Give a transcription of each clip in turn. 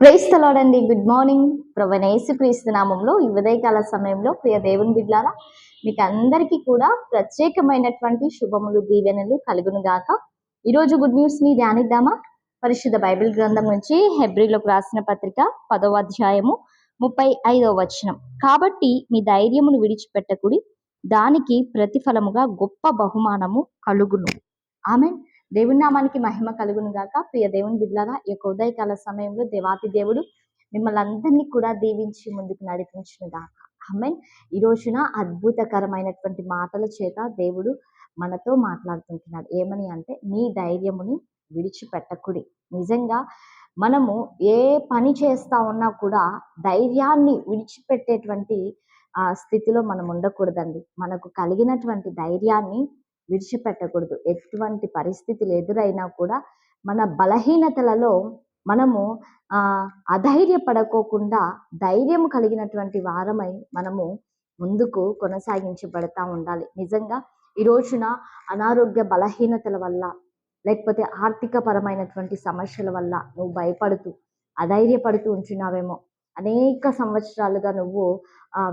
Price తలాడండి good morning. ప్రవణేసు క్రీస్తు నామంలో ఈ ఉదయకాల సమయంలో ప్రియ దేవుని బిడ్లారా మీకు అందరికీ కూడా ప్రత్యేకమైనటువంటి శుభములు దీవెనలు కలుగును గాక. ఈరోజు గుడ్ న్యూస్ని ధ్యానిద్దామా? పరిశుద్ధ బైబిల్ గ్రంథం నుంచి హెబ్రిలోకి రాసిన పత్రిక పదవ అధ్యాయము ముప్పై ఐదవ వచనం. కాబట్టి మీ ధైర్యమును విడిచిపెట్టకుడి దానికి ప్రతిఫలముగా గొప్ప బహుమానము కలుగును. ఆమె దేవుని నామానికి మహిమ కలుగును గాక. ప్రియ దేవుని బిడ్డలారా ఈ యొక్క ఉదయకాల సమయంలో దేవాతి దేవుడు మిమ్మల్ని అందరినీ కూడా దీవించి ముందుకు నడిపించిన గాక. ఆమె ఈ రోజున అద్భుతకరమైనటువంటి మాటల చేత దేవుడు మనతో మాట్లాడుతుంటున్నాడు. ఏమని అంటే నీ ధైర్యముని విడిచిపెట్టకుడి. నిజంగా మనము ఏ పని చేస్తా ఉన్నా కూడా ధైర్యాన్ని విడిచిపెట్టేటువంటి ఆ స్థితిలో మనం ఉండకూడదండి. మనకు కలిగినటువంటి ధైర్యాన్ని విడిచిపెట్టకూడదు. ఎటువంటి పరిస్థితులు ఎదురైనా కూడా మన బలహీనతలలో మనము అధైర్యపడకోకుండా ధైర్యం కలిగినటువంటి వారమై మనము ముందుకు కొనసాగించబడతా ఉండాలి. నిజంగా ఈ రోజున అనారోగ్య బలహీనతల వల్ల లేకపోతే ఆర్థిక పరమైనటువంటి సమస్యల వల్ల నువ్వు భయపడుతూ అధైర్యపడుతూ ఉంటున్నావేమో. అనేక సంవత్సరాలుగా నువ్వు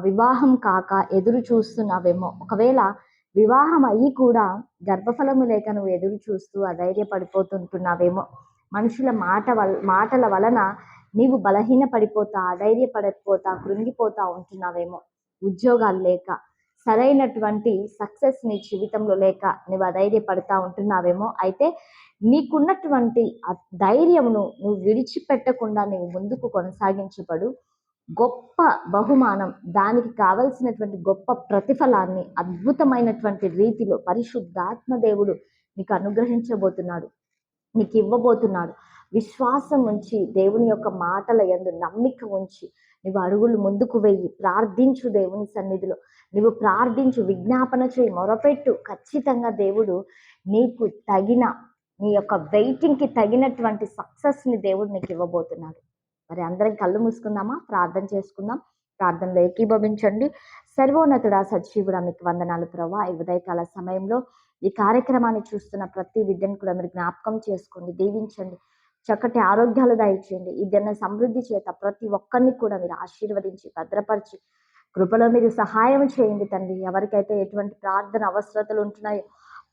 వివాహం కాక ఎదురు చూస్తున్నావేమో. ఒకవేళ వివాహం అయ్యి కూడా గర్భఫలము లేక నువ్వు ఎదురు చూస్తూ అధైర్యపడిపోతుంటున్నావేమో. మనుషుల మాట వల్ మాటల వలన నీవు బలహీన పడిపోతా అధైర్యపడిపోతా కృంగిపోతా ఉంటున్నావేమో. ఉద్యోగాలు లేక సరైనటువంటి సక్సెస్ నీ జీవితంలో లేక నువ్వు అధైర్యపడతా ఉంటున్నావేమో. అయితే నీకున్నటువంటి ధైర్యమును నువ్వు విడిచిపెట్టకుండా నీవు ముందుకు కొనసాగించబడు. గొప్ప బహుమానం దానికి కావలసినటువంటి గొప్ప ప్రతిఫలాన్ని అద్భుతమైనటువంటి రీతిలో పరిశుద్ధాత్మ దేవుడు నీకు అనుగ్రహించబోతున్నాడు నీకు ఇవ్వబోతున్నాడు. విశ్వాసం ఉంచి దేవుని యొక్క మాటల ఎందు నమ్మిక ఉంచి నువ్వు అడుగులు ముందుకు వెయ్యి ప్రార్థించు దేవుని సన్నిధిలో. నువ్వు ప్రార్థించు విజ్ఞాపన చేయి మొరపెట్టు. ఖచ్చితంగా దేవుడు నీకు తగిన నీ యొక్క వెయిటింగ్కి తగినటువంటి సక్సెస్ని దేవుడు నీకు ఇవ్వబోతున్నాడు. మరి అందరం కళ్ళు మూసుకుందామా? ప్రార్థన చేసుకుందాం. ప్రార్థనలో ఏకీభవించండి. సర్వోన్నతుడ సజీవుడ మీకు వందనాలు ప్రభా. ఈ ఉదయకాల సమయంలో ఈ కార్యక్రమాన్ని చూస్తున్న ప్రతి విద్యను కూడా మీరు జ్ఞాపకం చేసుకోండి దీవించండి. చక్కటి ఆరోగ్యాలు దయచేయండి. ఈ దిన సమృద్ధి చేత ప్రతి ఒక్కరిని కూడా మీరు ఆశీర్వదించి భద్రపరిచి కృపలో మీరు సహాయం చేయండి తండ్రి. ఎవరికైతే ఎటువంటి ప్రార్థన అవసరతలు ఉంటున్నాయో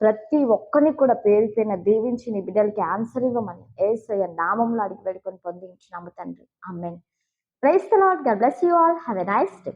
ప్రతి ఒక్కరిని కూడా పేరు పైన దీవించి నీ బిడ్డలకి ఆన్సర్ ఇవ్వమని ఏసయ్య నామంలో అడిగి పెట్టుకొని పొందించినాము తండ్రి. Amen praise the lord lord god bless you all have a nice day